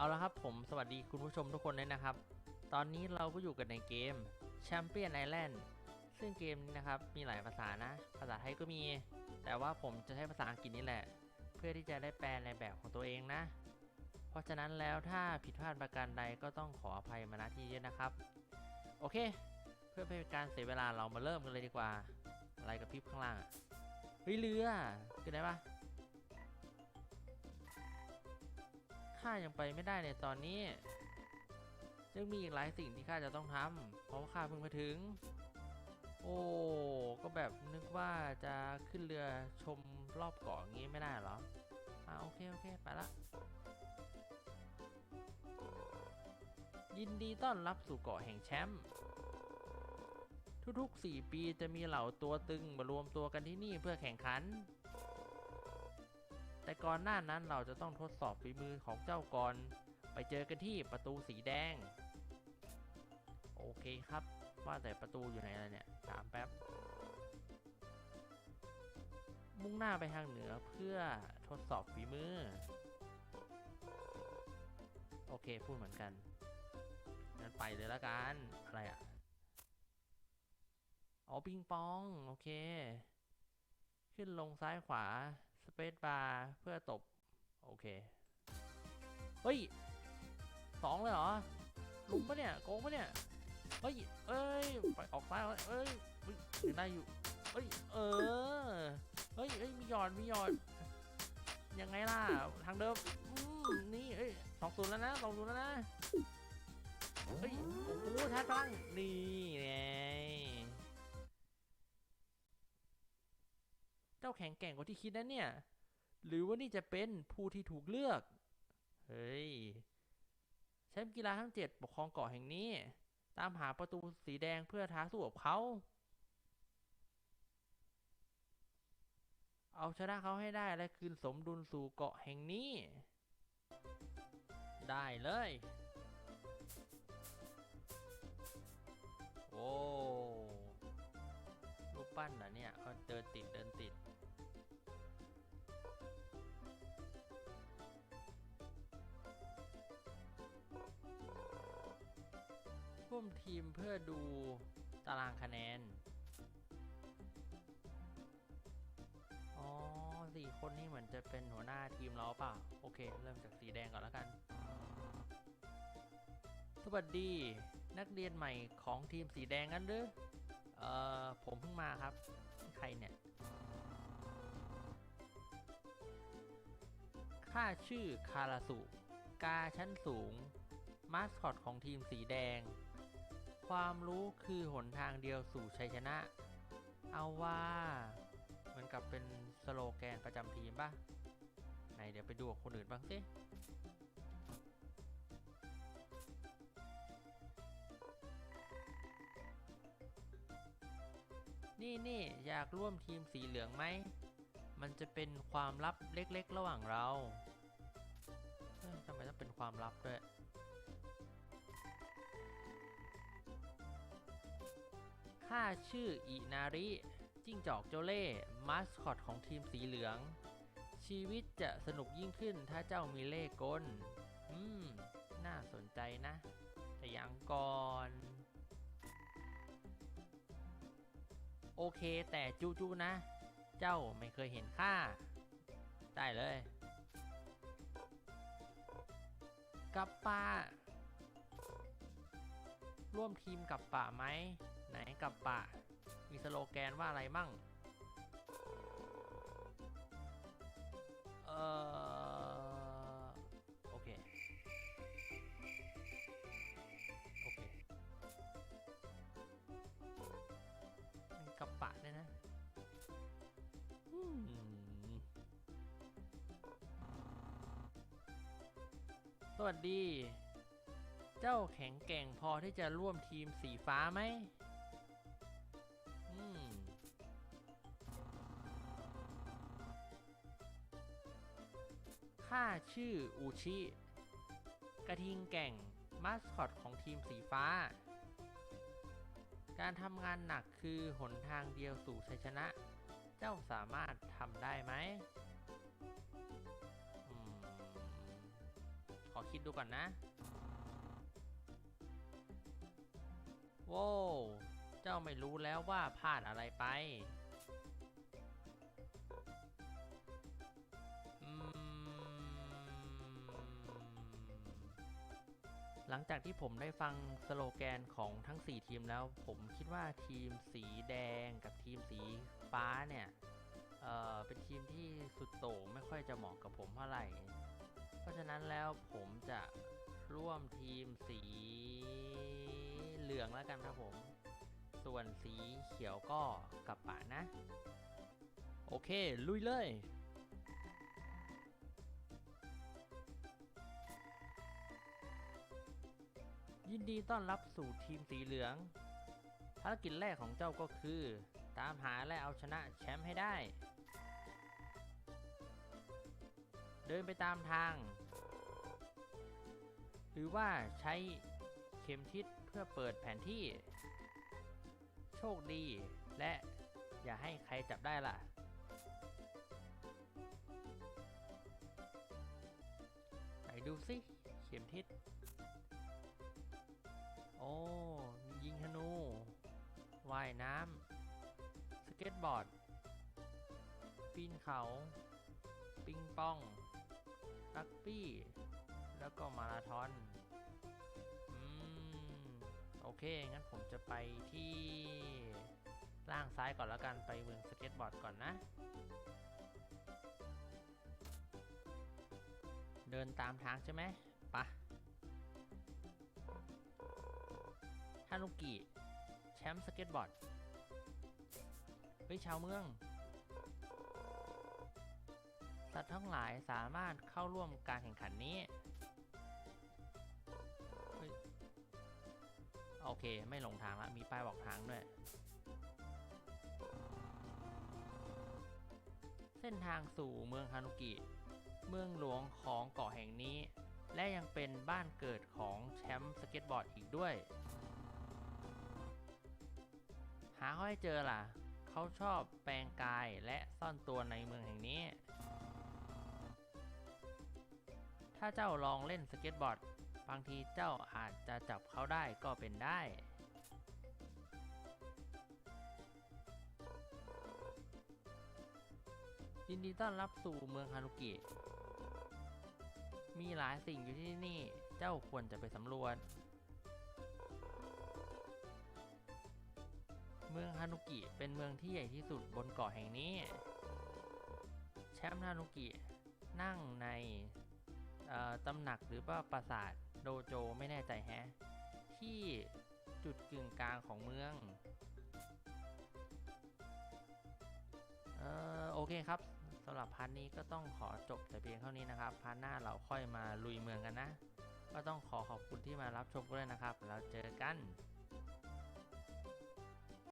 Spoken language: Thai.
เอาละครับผมสวัสดีคุณผู้ชมทุกคนเลยนะครับ ตอนนี้เราก็อยู่กันในเกม Champion Island ซึ่งเกมนี้นะครับมีหลายภาษานะ ภาษาไทยก็มี แต่ว่าผมจะใช้ภาษาอังกฤษนี่แหละ เพื่อที่จะได้แปลในแบบของตัวเองนะ เพราะฉะนั้นแล้วถ้าผิดพลาดประการใดก็ต้องขออภัยมาณที่นี้นะครับ โอเค เพื่อไม่เป็นการเสียเวลาเรามาเริ่มกันเลยดีกว่า อะไรกับพิบข้างล่างเฮ้ยเรือขึ้นได้ปะ ข้ายังไปไม่ได้ในตอนนี้ ยังมีอีกหลายสิ่งที่ข้าจะต้องทำเพราะว่าข้าเพิ่งมาถึง โอ้ก็แบบนึกว่าจะขึ้นเรือชมรอบเกาะอย่างงี้ไม่ได้เหรออ่าโอเคโอเคไปละยินดีต้อนรับสู่เกาะแห่งแชมป์ทุกๆ 4 ปีจะมีเหล่าตัวตึงมารวมตัวกันที่นี่เพื่อแข่งขัน แต่ก่อนหน้านั้นเราจะต้องทดสอบฝีมือของเจ้าก่อน ไปเจอกันที่ประตูสีแดง โอเคครับ ว่าแต่ประตูอยู่ไหนล่ะเนี่ยถามแป๊บ มุ่งหน้าไปทางเหนือเพื่อทดสอบฝีมือ โอเคพูดเหมือนกันงั้นไปเลยละกัน อะไรอะ่ะอ๋อปิงปอง โอเค ขึ้นลงซ้ายขวา เปซบาร์เพื่อตบ โอเค เฮ้ยสองเลยเหรอ ลุมปะเนี่ย โกงปะเนี่ย เฮ้ย เอ้ย ไปออกซ้ายเอ้ยเฮ้ยยังได้อยู่เฮ้ย เออ เฮ้ยเฮ้ย มีหยอด มีหยอด ยังไงล่ะ ทางเดิมนี่ เอ้ยสองศูนย์แล้วนะสองศูนย์แล้วนะ เฮ้ย โอ้โหชาร์จพลังนี่ไง เจ้าแข็งแกร่งกว่าที่คิดนะเนี่ย หรือว่านี่จะเป็นผู้ที่ถูกเลือก เฮ้ยแชมป์กีฬาทั้งเจ็ดปกครองเกาะแห่งนี้ ตามหาประตูสีแดงเพื่อท้าสู้กับเขา เอาชนะเขาให้ได้และคืนสมดุลสู่เกาะแห่งนี้ ได้เลย โอ้รูปปั้นเหรอเนี่ยเขาเดินติดเดินติด วมทีมเพื่อดูตารางคะแนน อ๋อสี่คนนี้เหมือนจะเป็นหัวหน้าทีมเราเปล่า โอเค เริ่มจากสีแดงก่อนแล้วกัน สวัสดี นักเรียนใหม่ของทีมสีแดงกันหรือเอ่อ ผมเพิ่งมาครับ ใครเนี่ยข้าชื่อคาราสุ กาชั้นสูง มาสคอตของทีมสีแดง ความรู้คือหนทางเดียวสู่ชัยชนะ เอาว่าเหมือนกับเป็นสโลแกนประจำทีมป่ะ ไหนเดี๋ยวไปดูคนอื่นบ้างสินี่นี่อยากร่วมทีมสีเหลืองไหม มันจะเป็นความลับเล็กๆ ระหว่างเราทำไมต้องเป็นความลับด้วย ข้าชื่ออินาริ จิ้งจอกเจ้าเล่ มาสคอตของทีมสีเหลือง ชีวิตจะสนุกยิ่งขึ้นถ้าเจ้ามีเล่กล อืม น่าสนใจนะ แต่ยังก่อน โอเคแต่จูจูนะ เจ้าไม่เคยเห็นข้า ได้เลยกับป่าร่วมทีมกับป่าไหม ไหนกับป่ามีสโลแกนว่าอะไรมั่ง เออโอเค โอเคมันกับปะเนี่ยนะอืมสวัสดี เจ้าแข็งแกร่งพอที่จะร่วมทีมสีฟ้าไหม อืมข้าชื่ออูชิ กระทิงแก่ง มาสคอตของทีมสีฟ้า การทำงานหนักคือหนทางเดียวสู่ชัยชนะ เจ้าสามารถทำได้ไหมขอคิดดูก่อนนะ โว้ว เจ้าไม่รู้แล้วว่าพลาดอะไรไป หลังจากที่ผมได้ฟังสโลแกนของทั้ง 4 ทีมแล้ว ผมคิดว่าทีมสีแดงกับทีมสีฟ้าเนี่ยเเป็นทีมที่สุดโต่งไม่ค่อยจะเหมาะกับผมเท่าไหร่ เพราะฉะนั้นแล้วผมจะร่วมทีมสีเหลืองแล้วกันครับผม ส่วนสีเขียวก็กลับป่านะ โอเค ลุยเลยยินดีต้อนรับสู่ทีมสีเหลือง ภารกิจแรกของเจ้าก็คือ ตามหาและเอาชนะแชมป์ให้ได้ เดินไปตามทาง หรือว่าใช้เข็มทิศเพื่อเปิดแผนที่ โชคดี และอย่าให้ใครจับได้ล่ะ ไหนดูสิ เข็มทิศ โอ้ ยิงธนู ว่ายน้ำ สเก็ตบอร์ด ปีนเขา ปิงปอง รักบี้ แล้วก็มาราธอน โอเค งั้นผมจะไปที่ล่างซ้ายก่อนแล้วกัน ไปเมืองสเก็ตบอร์ดก่อนนะ เดินตามทางใช่ไหมปะฮานุกิ แชมป์สเก็ตบอร์ด เฮ้ย ชาวเมือง สัตว์ทั้งหลายสามารถเข้าร่วมการแข่งขันนี้ โอเค ไม่หลงทางละมีป้ายบอกทางด้วยเส้นทางสู่เมืองฮานุกิ เมืองหลวงของเกาะแห่งนี้ และยังเป็นบ้านเกิดของแชมป์สเก็ตบอร์ดอีกด้วย หาเขาให้เจอล่ะ เขาชอบแปลงกายและซ่อนตัวในเมืองแห่งนี้ ถ้าเจ้าลองเล่นสเก็ตบอร์ด บางทีเจ้าอาจจะจับเขาได้ก็เป็นได้ ยินดีต้อนรับสู่เมืองฮานุกิ มีหลายสิ่งอยู่ที่นี่ เจ้าควรจะไปสำรวจ เมืองฮานุกิเป็นเมืองที่ใหญ่ที่สุดบนเกาะแห่งนี้ แชมป์ฮานุกินั่งใน ตำหนักหรือว่าปราสาทโดโจไม่แน่ใจแฮะ ที่จุดกึ่งกลางของเมืองเออโอเคครับสำหรับพาร์ทนี้ก็ต้องขอจบแต่เพียงเท่านี้นะครับพาร์ทหน้าเราค่อยมาลุยเมืองกันนะ ก็ต้องขอขอบคุณที่มารับชมกันด้วยนะครับ แล้วเจอกัน